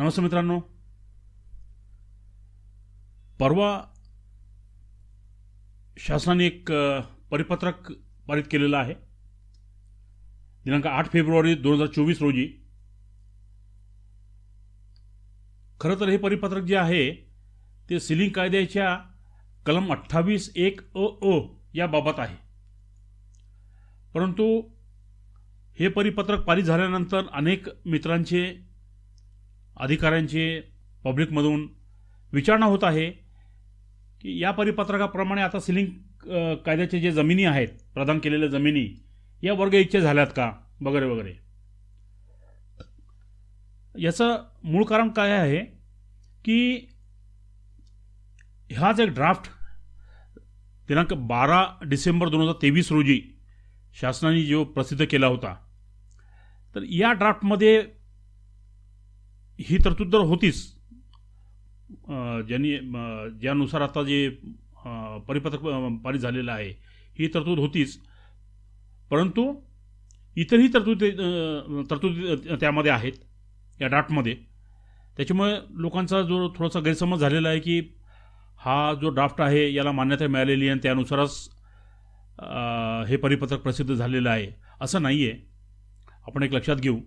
नमस्ते मित्रांनो. परवा शासनाने एक परिपत्रक पारित केलेलं आहे. दिनांक आठ फेब्रुवारी दोन हजार चोवीस रोजी. खरं तर हे परिपत्रक जे आहे ते सिलिंग कायद्याच्या कलम अठ्ठावीस एक अ अ याबाबत आहे. परंतु हे परिपत्रक पारित झाल्यानंतर अनेक मित्रांचे अधिकाऱ्यांचे पब्लिकमधून विचारणा होत आहे की या परिपत्रकाप्रमाणे आता सिलिंग कायद्याचे जे जमिनी आहेत प्रदान केलेल्या जमिनी या वर्ग इच्छा झाल्यात का? वगैरे वगैरे. याचं मूळ कारण काय आहे की हाच एक ड्राफ्ट दिनांक बारा डिसेंबर दोन हजार तेवीस रोजी शासनाने जो प्रसिद्ध केला होता तर या ड्राफ्टमध्ये ही तरतूद तर होतीच. ज्यांनी ज्यानुसार आता जे परिपत्रक पारित झालेलं आहे ही तरतूद होतीच. परंतु इतरही तरतूद तरतूद त्यामध्ये आहेत या ड्राफ्टमध्ये. त्याच्यामुळे लोकांचा जो थोडासा गैरसमज झालेला आहे की हा जो ड्राफ्ट आहे याला मान्यता मिळालेली आहे आणि त्यानुसारच हे परिपत्रक प्रसिद्ध झालेलं आहे. असं नाही आहे आपण एक लक्षात घेऊ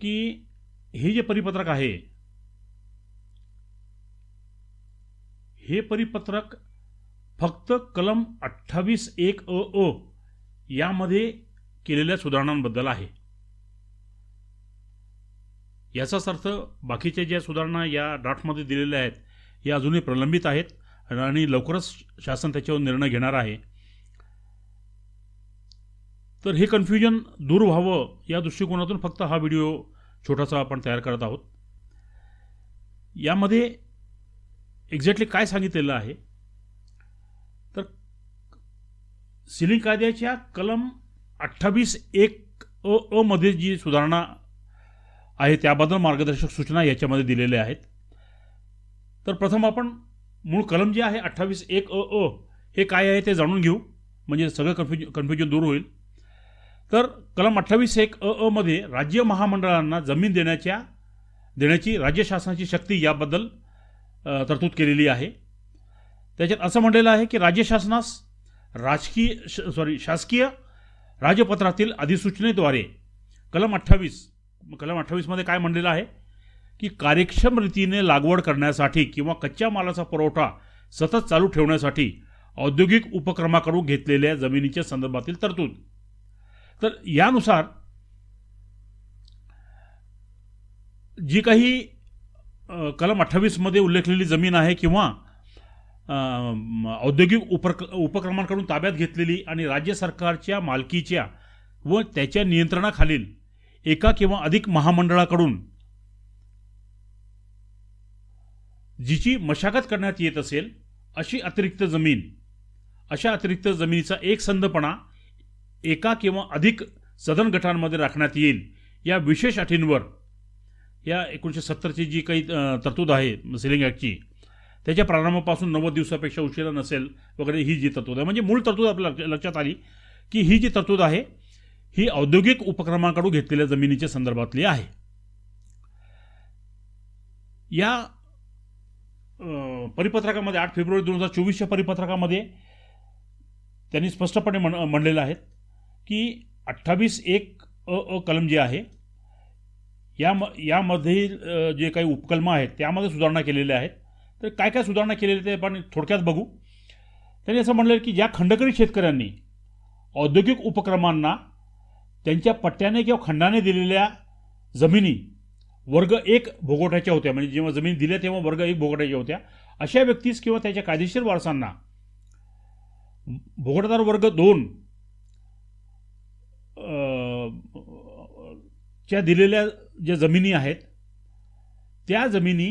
की हे जे परिपत्रक आहे हे परिपत्रक फक्त कलम अठ्ठावीस एक अ अ यामध्ये केलेल्या सुधारणांबद्दल आहे. याचाच अर्थ बाकीच्या ज्या सुधारणा या ड्राफ्टमध्ये दिलेल्या आहेत या अजूनही प्रलंबित आहेत आणि लवकरच शासन त्याच्यावर निर्णय घेणार आहे. तर हे कन्फ्युजन दूर व्हावं या दृष्टिकोनातून फक्त हा व्हिडिओ छोटासा आपण तयार करत आहोत. यामध्ये एक्झॅक्टली काय सांगितलेलं आहे? तर सिलिंग कायद्याच्या कलम अठ्ठावीस एक अ अमध्ये जी सुधारणा आहे त्याबद्दल मार्गदर्शक सूचना याच्यामध्ये दिलेल्या आहेत. तर प्रथम आपण मूळ कलम जे आहे अठ्ठावीस एक अ अ हे काय आहे ते जाणून घेऊ. म्हणजे सगळं कन्फ्युज कन्फ्युजन दूर होईल. तर कलम अठ्ठावीस एक अ अ मध्ये राज्य महामंडळांना जमीन देण्याच्या देण्याची राज्य शासनाची शक्ती याबद्दल तरतूद केलेली आहे. त्याच्यात असं म्हणलेलं आहे की राज्य शासनास राजकीय श- सॉरी शासकीय राजपत्रातील अधिसूचनेद्वारे कलम अठ्ठावीस कलम अठ्ठावीसमध्ये काय म्हणलेलं आहे? की कार्यक्षम रीतीने लागवड करण्यासाठी किंवा कच्च्या मालाचा पुरवठा सतत चालू ठेवण्यासाठी औद्योगिक उपक्रमाकडून घेतलेल्या जमिनीच्या संदर्भातील तरतूद. तर यानुसार जी काही कलम अठ्ठावीसमध्ये उल्लेखलेली जमीन आहे किंवा औद्योगिक उपक उपक्रमांकडून ताब्यात घेतलेली आणि राज्य सरकारच्या मालकीच्या व त्याच्या नियंत्रणाखालील एका किंवा अधिक महामंडळाकडून जिची मशागत करण्यात येत असेल अशी अतिरिक्त जमीन अशा अतिरिक्त जमिनीचा एक संदपणा एका किंवा अधिक सदन गटांमध्ये राखण्यात येईल. या विशेष अटींवर या एकोणीसशे सत्तरची जी काही तरतूद आहे सिलिंग ॲक्टची त्याच्या प्रारंभापासून नव्वद दिवसापेक्षा उशिरा नसेल वगैरे ही जी तरतूद आहे. म्हणजे मूळ तरतूद आपल्या लक्ष- लक्षात आली की ही जी तरतूद आहे ही औद्योगिक उपक्रमाकडून घेतलेल्या जमिनीच्या संदर्भातली आहे. या परिपत्रकामध्ये आठ फेब्रुवारी दोन हजार चोवीसच्या परिपत्रकामध्ये त्यांनी स्पष्टपणे म्हण म्हणलेलं आहे. की अठ्ठावीस एक अ अ कलम जे आहे या यामध्ये यामधील जे काही उपकलमं आहेत त्यामध्ये सुधारणा केलेल्या आहेत. तर काय काय सुधारणा केलेल्या ते आपण थोडक्यात बघू. त्यांनी असं म्हणलं की ज्या खंडकरी शेतकऱ्यांनी औद्योगिक उपक्रमांना त्यांच्या पट्ट्याने किंवा खंडाने दिलेल्या जमिनी वर्ग एक भोगवट्याच्या होत्या म्हणजे जेव्हा जमीन दिल्या तेव्हा वर्ग एक भोगवट्याच्या होत्या अशा व्यक्तीस किंवा त्याच्या कायदेशीर वारसांना भोगटदार वर्ग दोन अ, च्या दिलेल्या ज्या जमिनी आहेत त्या जमिनी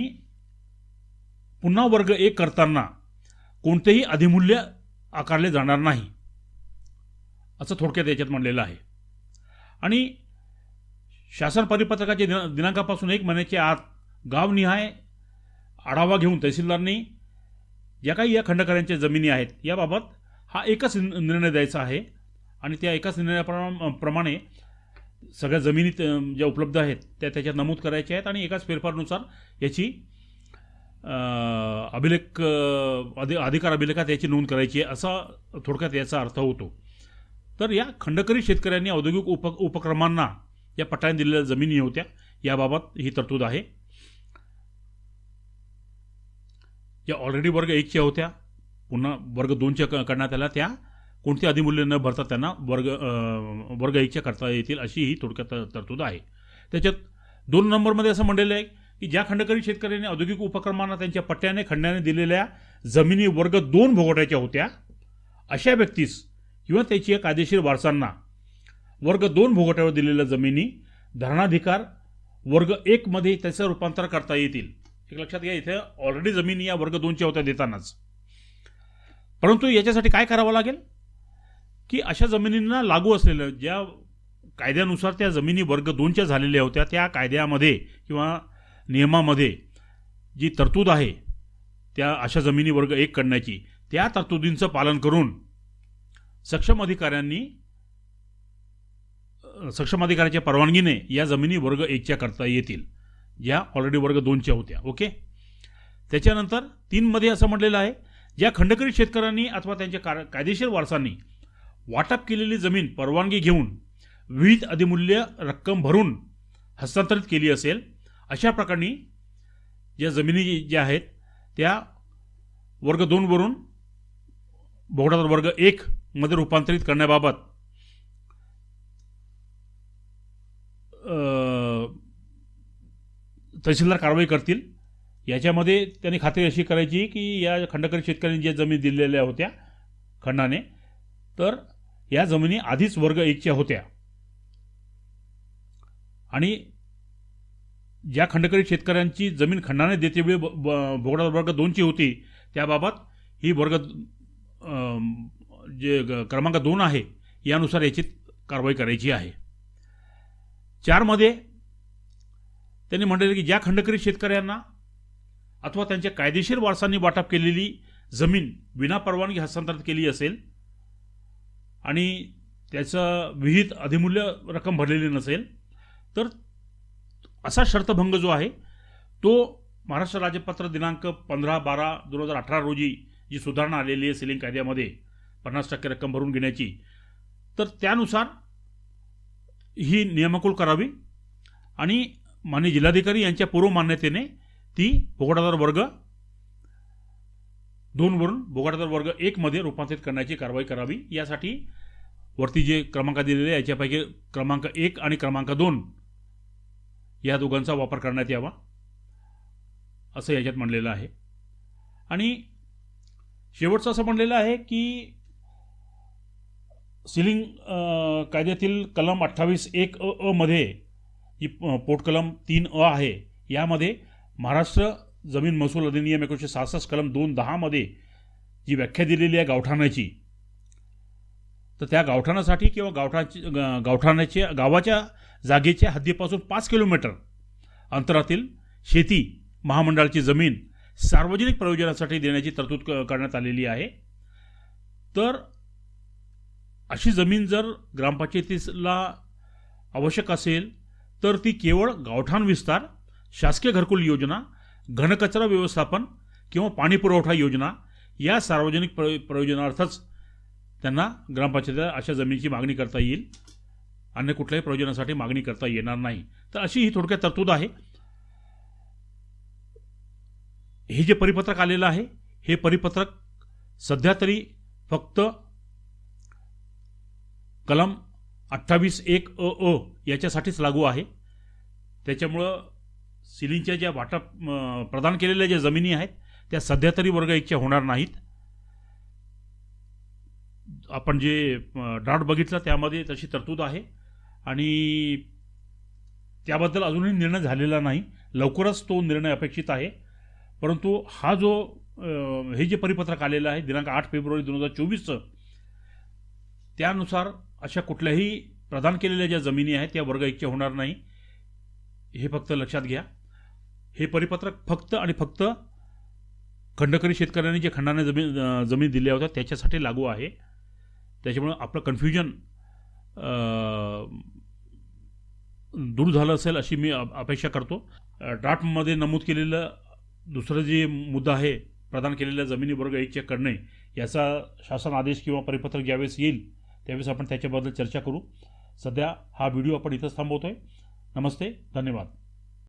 पुन्हा वर्ग एक करताना कोणतेही अधिमूल्य आकारले जाणार नाही असं थोडक्यात याच्यात म्हणलेलं आहे. आणि शासन परिपत्रकाच्या दिना दिनांकापासून एक महिन्याच्या आत गावनिहाय आढावा घेऊन तहसीलदारनी ज्या काही या खंडकऱ्यांच्या जमिनी आहेत याबाबत हा एकच निर्णय द्यायचा आहे. आणि त्या एकाच निर्णयाप्रमाणे प्रमाणे सगळ्या जमिनीत ज्या उपलब्ध आहेत त्या त्याच्यात नमूद करायच्या आहेत आणि एकाच फेरफारनुसार याची अभिलेख अधि अधिकार अभिलेखात याची नोंद करायची आहे असा थोडक्यात याचा अर्थ होतो. तर या खंडकरी शेतकऱ्यांनी औद्योगिक उप उपक्रमांना या पट्ट्याने दिलेल्या जमिनी होत्या याबाबत ही तरतूद आहे. ज्या ऑलरेडी वर्ग एकच्या होत्या पुन्हा वर्ग दोनच्या क- करण्यात आल्या त्या कोणते अधिमूल्य न भरता त्यांना वर्ग वर्ग एकच्या करता येतील अशी ही थोडक्यात तरतूद आहे. त्याच्यात दोन नंबरमध्ये असं म्हणलेलं आहे की ज्या खंडकरी शेतकऱ्यांनी औद्योगिक उपक्रमांना त्यांच्या पट्ट्याने खंडाने दिलेल्या जमिनी वर्ग दोन भोगटायच्या होत्या अशा व्यक्तीस किंवा त्याची कायदेशीर वारसांना वर्ग दोन भोगवट्यावर दिलेल्या जमिनी धरणाधिकार वर्ग एकमध्ये त्याचं रूपांतर करता येतील. एक लक्षात घ्या इथे ऑलरेडी जमिनी या वर्ग दोनच्या होत्या देतानाच. परंतु याच्यासाठी काय करावं लागेल? की अशा जमिनींना लागू असलेलं ज्या कायद्यानुसार त्या जमिनी वर्ग दोनच्या झालेल्या होत्या त्या कायद्यामध्ये किंवा नियमामध्ये जी तरतूद आहे त्या अशा जमिनी वर्ग एक करण्याची त्या तरतुदींचं पालन करून सक्षम अधिकाऱ्यांनी सक्षम अधिकाऱ्याच्या परवानगीने या जमिनी वर्ग एकच्या करता येतील ज्या ऑलरेडी वर्ग दोनच्या होत्या ओके? त्याच्यानंतर तीनमध्ये असं म्हटलेलं आहे ज्या खंडकरी शेतकऱ्यांनी अथवा त्यांच्या कार कायदेशीर वारसांनी वाटप केलेली जमीन परवानगी घेऊन विविध अधिमूल्य रक्कम भरून हस्तांतरित केली असेल अशा प्रकरणी ज्या जमिनी ज्या आहेत त्या वर्ग दोनवरून बोगडादार वर्ग एकमध्ये रूपांतरित करण्याबाबत तहसीलदार कारवाई करतील. याच्यामध्ये त्यांनी खात्री अशी करायची की या खंडकरी शेतकऱ्यांनी ज्या जमीन दिलेल्या होत्या खंडाने तर या जमिनी आधीच वर्ग एकच्या होत्या. आणि ज्या खंडकरी शेतकऱ्यांची जमीन खंडाने देतेवेळी ब- ब- बोगडा वर्ग दोनची होती त्याबाबत ही वर्ग जे क्रमांक दोन आहे यानुसार याची कारवाई करायची आहे. चारमध्ये त्यांनी म्हटलेलं की ज्या खंडकरी शेतकऱ्यांना अथवा त्यांच्या कायदेशीर वारसांनी वाटप केलेली जमीन विनापरवानगी हस्तांतरित केली असेल आणि त्याचं विहित अधिमूल्य रक्कम भरलेली नसेल तर असा शर्तभंग जो आहे तो महाराष्ट्र राज्यपत्र दिनांक पंधरा बारा दोन हजार अठरा रोजी जी सुधारणा आलेली आहे सिलिंग कायद्यामध्ये पन्नास टक्के रक्कम भरून घेण्याची तर त्यानुसार ही नियमाकुल करावी आणि माननीय जिल्हाधिकारी यांच्या पूर्व मान्यतेने ती बोगडादार वर्ग दोनवरून बोगडादार वर्ग एकमध्ये रूपांतरित करण्याची कारवाई करावी. यासाठी वरती जे क्रमांक दिलेले याच्यापैकी क्रमांक एक आणि क्रमांक दोन या दोघांचा वापर करण्यात यावा असं याच्यात म्हणलेलं आहे. आणि शेवटचं असं म्हणलेलं आहे की सिलिंग कायद्यातील कलम अठ्ठावीस एक अ अ मध्ये जी पोटकलम तीन अ आहे. यामध्ये महाराष्ट्र जमीन महसूल अधिनियम एकोणीसशे सहासष्ट कलम दोन दहामध्ये जी व्याख्या दिलेली आहे गावठाणाची तर त्या गावठाणासाठी किंवा गावठाची ग- गावठाणाच्या गावाच्या जागेच्या हद्दीपासून पाच किलोमीटर अंतरातील शेती महामंडळाची जमीन सार्वजनिक प्रयोजनासाठी देण्याची तरतूद करण्यात आलेली आहे. तर अशी जमीन जर ग्रामपंचायतीला आवश्यक असेल तर ती केवळ गावठाण विस्तार शासकीय घरकुल योजना घनकचरा व्यवस्थापन किंवा पाणी पुरवठा योजना या सार्वजनिक प्र प्रयोजनार्थच त्यांना ग्रामपंचायतीला अशा जमिनीची मागणी करता येईल. अन्य कुठल्याही प्रयोजनासाठी मागणी करता येणार नाही. तर अशी ही थोडक्यात तरतूद आहे. हे जे परिपत्रक आलेलं आहे हे परिपत्रक सध्या तरी फक्त कलम अठ्ठावीस एक अ अ याच्यासाठीच लागू आहे. त्याच्यामुळं सिलिंगच्या ज्या वाटप प्रदान केलेल्या ज्या जमिनी आहेत त्या सध्या तरी वर्ग एकच्या होणार नाहीत. आपण जे ड्राफ्ट बघितलं त्यामध्ये तशी तरतूद आहे. आणि त्याबद्दल अजूनही निर्णय झालेला नाही. लवकरच तो निर्णय अपेक्षित आहे. परंतु हा जो हे जे परिपत्रक आलेलं आहे दिनांक आठ फेब्रुवारी दोन हजार चोवीसचं त्यानुसार अशा कुठल्याही प्रदान केलेल्या ज्या जमिनी आहेत त्या वर्ग एकच्या होणार नाही. हे फक्त लक्षात घ्या. हे परिपत्रक फक्त आणि फक्त खंडकरी शेतकऱ्यांनी जे खंडाने जमीन जमीन दिल्या होत्या त्याच्यासाठी लागू आहे. त्याच्यामुळं आपलं कन्फ्युजन दूर झालं असेल अशी मी अपेक्षा करतो. ड्राफ्टमध्ये नमूद केलेलं दुसरं जे मुद्दा आहे प्रदान केलेल्या जमिनी वर्ग एकच्या करणे याचा शासन आदेश किंवा परिपत्रक ज्यावेळेस येईल त्यावेळेस आपण त्याच्याबद्दल चर्चा करू. सध्या हा व्हिडिओ आपण इथंच थांबवतो आहे नमस्ते धन्यवाद.